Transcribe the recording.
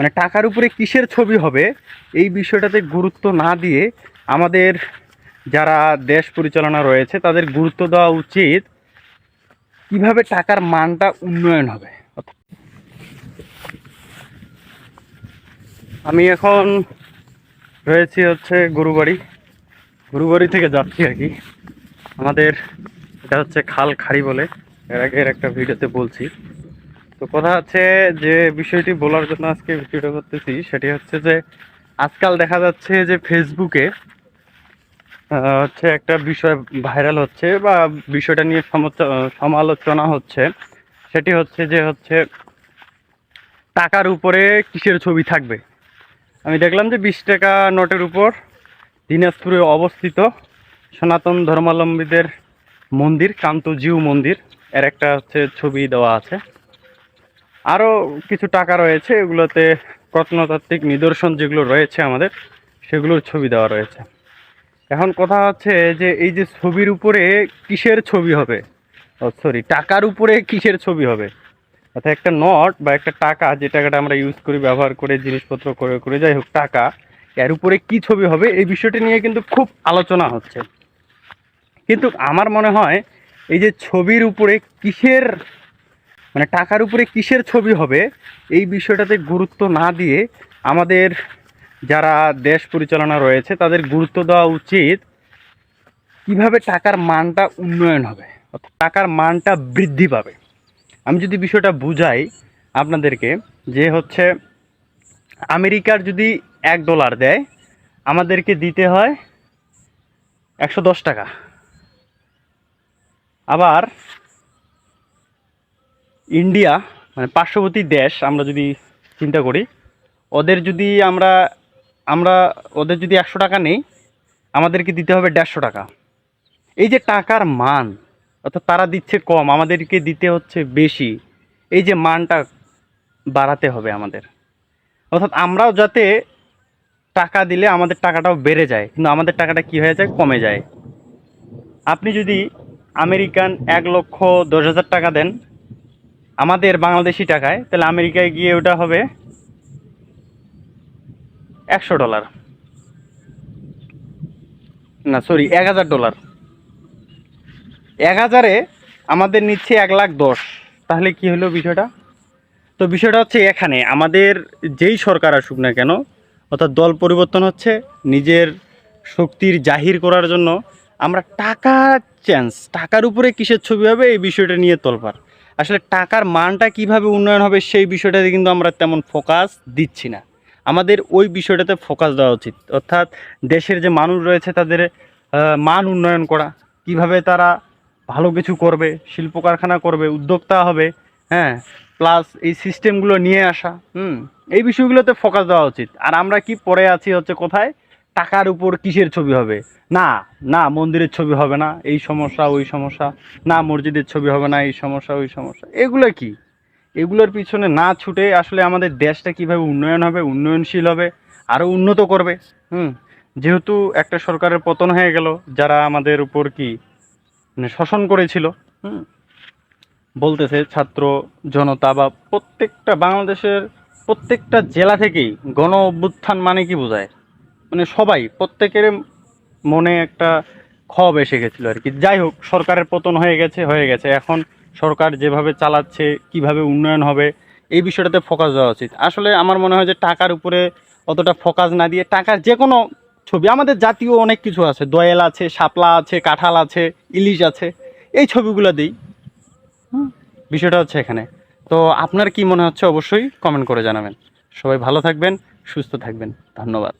মানে টাকার উপরে কিসের ছবি হবে, এই বিষয়টাতে গুরুত্ব না দিয়ে আমাদের যারা দেশ পরিচালনা রয়েছে, তাদের গুরুত্ব দেওয়া উচিত কীভাবে টাকার মানটা উন্নয়ন হবে। আমি এখন রয়েছি হচ্ছে গরুবাড়ি। গরুবাড়ি থেকে যাচ্ছি আর কি। আমাদের এটা হচ্ছে খাল খাড়ি বলে, এর আগের একটা ভিডিওতে বলছি। তো কথা হচ্ছে যে বিষয়টি বলার জন্য আজকে ভিডিওটা করতেছি, সেটি হচ্ছে যে আজকাল দেখা যাচ্ছে যে ফেসবুকে হচ্ছে একটা বিষয় ভাইরাল হচ্ছে বা বিষয়টা নিয়ে সমালোচনা হচ্ছে। সেটি হচ্ছে যে হচ্ছে টাকার উপরে কিসের ছবি থাকবে? আমি দেখলাম যে বিশ টাকা নোটের উপর দিনাজপুরে অবস্থিত সনাতন ধর্মাবলম্বীদের মন্দির, কান্তজিউ মন্দির, এর একটা হচ্ছে ছবি দেওয়া আছে। আরও কিছু টাকা রয়েছে, এগুলোতে প্রত্নতাত্ত্বিক নিদর্শন যেগুলো রয়েছে আমাদের, সেগুলোর ছবি দেওয়া রয়েছে। এখন কথা হচ্ছে যে এই যে ছবির উপরে কিসের ছবি হবে? সরি টাকার উপরে কিসের ছবি হবে? অর্থাৎ একটা নট বা একটা টাকা, যে টাকাটা আমরা ইউজ করি, ব্যবহার করে, জিনিসপত্র করে করে যাই হোক, টাকা, এর উপরে কি ছবি হবে, এই বিষয়টি নিয়ে কিন্তু খুব আলোচনা হচ্ছে। কিন্তু আমার মনে হয়, এই যে ছবির উপরে কিসের মানে টাকার উপরে কিসের ছবি হবে, এই বিষয়টাতে গুরুত্ব না দিয়ে আমাদের যারা দেশ পরিচালনা রয়েছে, তাদের গুরুত্ব দেওয়া উচিত কীভাবে টাকার মানটা উন্নয়ন হবে, অর্থাৎ টাকার মানটা বৃদ্ধি পাবে। আমি যদি বিষয়টা বুঝাই আপনাদেরকে, যে হচ্ছে আমেরিকার যদি এক ডলার দেয়, আমাদেরকে দিতে হয় একশো দশ টাকা। আবার ইন্ডিয়া মানে পার্শ্ববর্তী দেশ, আমরা যদি চিন্তা করি, ওদের যদি আমরা আমরা ওদের যদি একশো টাকা নেই, আমাদেরকে দিতে হবে দেড়শো টাকা। এই যে টাকার মান, অর্থাৎ তারা দিচ্ছে কম, আমাদেরকে দিতে হচ্ছে বেশি, এই যে মানটা বাড়াতে হবে আমাদের। অর্থাৎ আমরাও যাতে টাকা দিলে আমাদের টাকাটাও বেড়ে যায়, কিন্তু আমাদের টাকাটা কি হয়ে যায়? কমে যায়। আপনি যদি আমেরিকান এক লক্ষ দশ হাজার টাকা দেন আমাদের বাংলাদেশি টাকায়, তাহলে আমেরিকায় গিয়ে ওটা হবে একশো ডলার। না সরি এক হাজার ডলার। এক হাজারে আমাদের নিচ্ছে এক লাখ দশ। তাহলে কি হলো বিষয়টা? তো বিষয়টা হচ্ছে এখানে, আমাদের যেই সরকার আসুক না কেন, অর্থাৎ দল পরিবর্তন হচ্ছে, নিজের শক্তির জাহির করার জন্য আমরা টাকা চেঞ্জ টাকার উপরে কিসের ছবি হবে, এই বিষয়টা নিয়ে তোলপার। আসলে টাকার মানটা কীভাবে উন্নয়ন হবে সেই বিষয়টাতে কিন্তু আমরা তেমন ফোকাস দিচ্ছি না। আমাদের ওই বিষয়টাতে ফোকাস দেওয়া উচিত। অর্থাৎ দেশের যে মানুষ রয়েছে, তাদের মান উন্নয়ন করা, কীভাবে তারা ভালো কিছু করবে শিল্প কারখানা করবে, উদ্যোক্তা হবে হ্যাঁ প্লাস এই সিস্টেমগুলো নিয়ে আসা, হুম, এই বিষয়গুলোতে ফোকাস দেওয়া উচিত। আর আমরা কি পড়ে আছি হচ্ছে কোথায়? টাকার উপর কিসের ছবি হবে? না না, মন্দিরের ছবি হবে না, এই সমস্যা, ওই সমস্যা, না, মসজিদের ছবি হবে না, এই সমস্যা, ওই সমস্যা। এগুলো কি? এগুলোর পিছনে না ছুটে আসলে আমাদের দেশটা কীভাবে উন্নয়ন হবে, উন্নয়নশীল হবে আরও উন্নত করবে? হুম, যেহেতু একটা সরকারের পতন হয়ে গেল, যারা আমাদের উপর কি মানে শোষণ করেছিল, হুম, বলতেছে ছাত্র জনতা বা প্রত্যেকটা বাংলাদেশের প্রত্যেকটা জেলা থেকেই গণ অভ্যুত্থান মানে কি বোঝায়? মানে সবাই, প্রত্যেকের মনে একটা ক্ষোভ এসে গেছিল আর কি। যাই হোক, সরকারের পতন হয়ে গেছে হয়ে গেছে। এখন সরকার যেভাবে চালাচ্ছে, কীভাবে উন্নয়ন হবে, এই বিষয়টাতে ফোকাস দেওয়া উচিত। আসলে আমার মনে হয় যে টাকার উপরে অতটা ফোকাস না দিয়ে টাকার যে কোনো ছবি, আমাদের জাতীয় অনেক কিছু আছে। দোয়েল আছে, শাপলা আছে, কাঁঠাল আছে, ইলিশ আছে, এই ছবিগুলো দিই। বিষয়টা হচ্ছে এখানে। তো আপনার কি মনে হচ্ছে অবশ্যই কমেন্ট করে জানাবেন। সবাই ভালো থাকবেন, সুস্থ থাকবেন। ধন্যবাদ।